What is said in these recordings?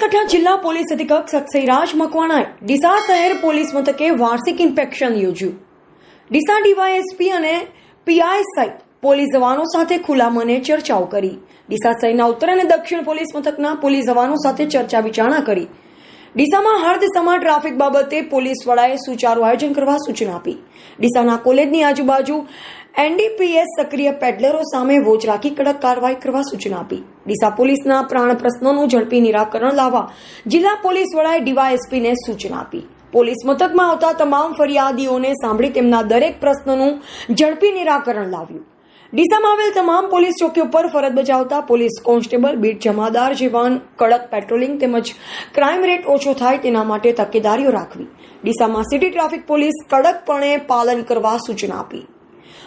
બનાસકાંઠા જિલ્લા પોલીસ અધિક્ષક સક્ષયરાજ મકવાણાએ ડીસા શહેર પોલીસ મથકે વાર્ષિક ઇન્સ્પેક્શન યોજ્યું. ડીસા ડીવાયએસપી અને પીઆઈ સહિત પોલીસ જવાનો સાથે ખુલ્લા મને ચર્ચાઓ કરી. ડીસા શહેરના ઉત્તર અને દક્ષિણ પોલીસ મથકના પોલીસ જવાનો સાથે ચર્ચા વિચારણા કરી. ડીસામાં હળદસમા ટ્રાફિક બાબતે પોલીસ વડાએ સુચારું આયોજન કરવા સૂચના આપી. ડીસાના કોલેજની આજુબાજુ એનડીપીએસ સક્રિય પેડલરો સામે વોચ રાખી કડક કાર્યવાહી કરવા સૂચના આપી. ડીસા પોલીસના પ્રાણ પ્રશ્નોનું ઝડપી નિરાકરણ લાવવા જિલ્લા પોલીસ વડાએ ડીવાયએસપીને સૂચના આપી. પોલીસ મથકમાં આવતા તમામ ફરિયાદીઓને સાંભળી તેમના દરેક પ્રશ્નોનું ઝડપી નિરાકરણ લાવ્યું. ડીસામાં આવેલ તમામ પોલીસ ચોકી ઉપર ફરજ બજાવતા પોલીસ કોન્સ્ટેબલ બીટ જમાદાર જવાન કડક પેટ્રોલિંગ તેમજ ક્રાઇમ રેટ ઓછો થાય તેના માટે તકેદારીઓ રાખવી. ડીસામાં સિટી ટ્રાફિક પોલીસ કડકપણે પાલન કરવા સૂચના આપી.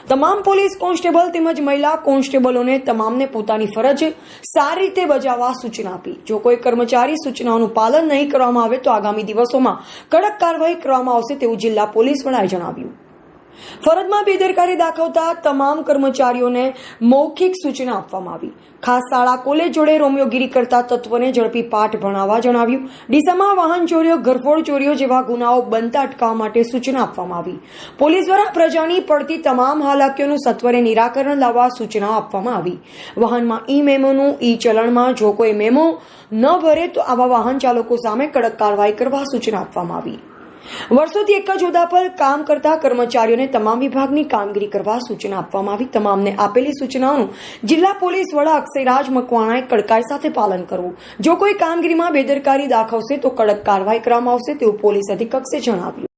તમામ પોલીસ કોન્સ્ટેબલ તેમજ મહિલા કોન્સ્ટેબલોને તમામને પોતાની ફરજ સારી રીતે બજાવવા સૂચના આપી. જો કોઈ કર્મચારી સૂચનાઓનું પાલન નહીં કરવામાં આવે તો આગામી દિવસોમાં કડક કાર્યવાહી કરવામાં આવશે તેવું જિલ્લા પોલીસ વડાએ જણાવ્યું. ફરજમાં બેદરકારી દાખવતા તમામ કર્મચારીઓને મૌખિક સૂચના આપવામાં આવી. ખાસ શાળા, કોલેજ જોડે રોમિયોગીરી કરતા તત્વોને ઝડપી પાઠ ભણાવવા જણાવ્યું. ડીસામાં વાહન ચોરીઓ, ઘરફોડ ચોરીઓ જેવા ગુનાઓ બનતા અટકાવવા માટે સૂચના આપવામાં આવી. પોલીસ દ્વારા પ્રજાની પડતી તમામ હાલાકીઓનું સત્વરે નિરાકરણ લાવવા સૂચના આપવામાં આવી. વાહનમાં ઈ મેમોનું ઈ ચલણમાં જો કોઈ મેમો ન ભરે તો આવા વાહન ચાલકો સામે કડક કાર્યવાહી કરવા સૂચના આપવામાં આવી. વર્ષોથી એક જ હોદ્દા પર કામ કરતા કર્મચારીઓને તમામ વિભાગની કામગીરી કરવા સૂચના આપવામાં આવી. તમામને આપેલી સૂચનાઓનું જિલ્લા પોલીસ વડા અક્ષયરાજ મકવાણાએ કડકાઈ સાથે પાલન કરવું. જો કોઈ કામગીરીમાં બેદરકારી દાખવશે તો કડક કાર્યવાહી કરવામાં આવશે તેવું પોલીસ અધિકક્ષે જણાવ્યું.